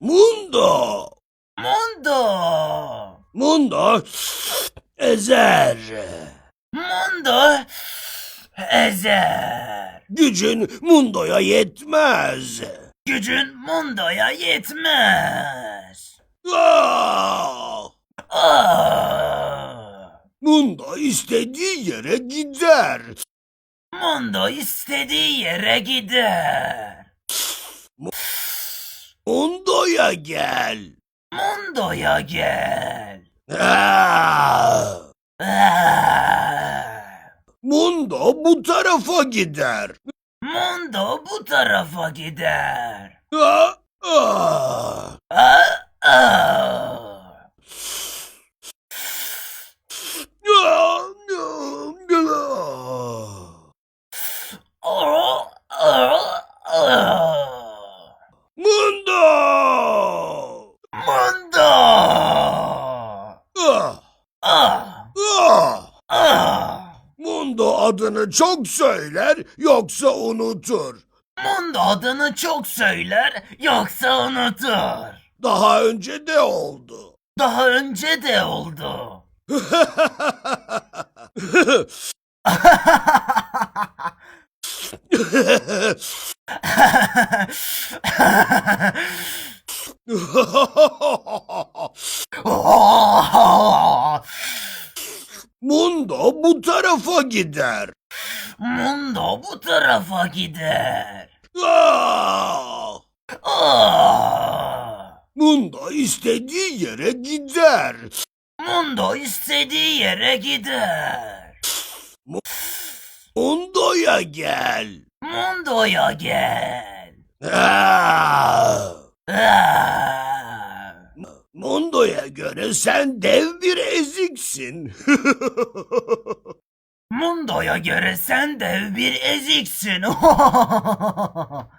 Mundo. Mundo. Mundo ezer. Mundo. Ezer. Gücün Mundo'ya yetmez. Gücün Mundo'ya yetmez. Ah! Ah! Mundo istediği yere gider. Mundo istediği yere gider. Mundo'ya gel. Mundo'ya gel. Ah! Mundo bu tarafa gider. Mundo bu tarafa gider. Ah! Ah! Ah! Mundo adını çok söyler yoksa unutur. Mundo adını çok söyler yoksa unutur. Daha önce de oldu. Daha önce de oldu. Mundo bu tarafa gider. Mundo bu tarafa gider. Ah! Ah! Mundo istediği yere gider. Mundo istediği yere gider. Mundo'ya gel. Mundo'ya gel. Ah! Ah! Mundo'ya göre sen dev bir eziksin. Mundo'ya göre sen dev bir eziksin.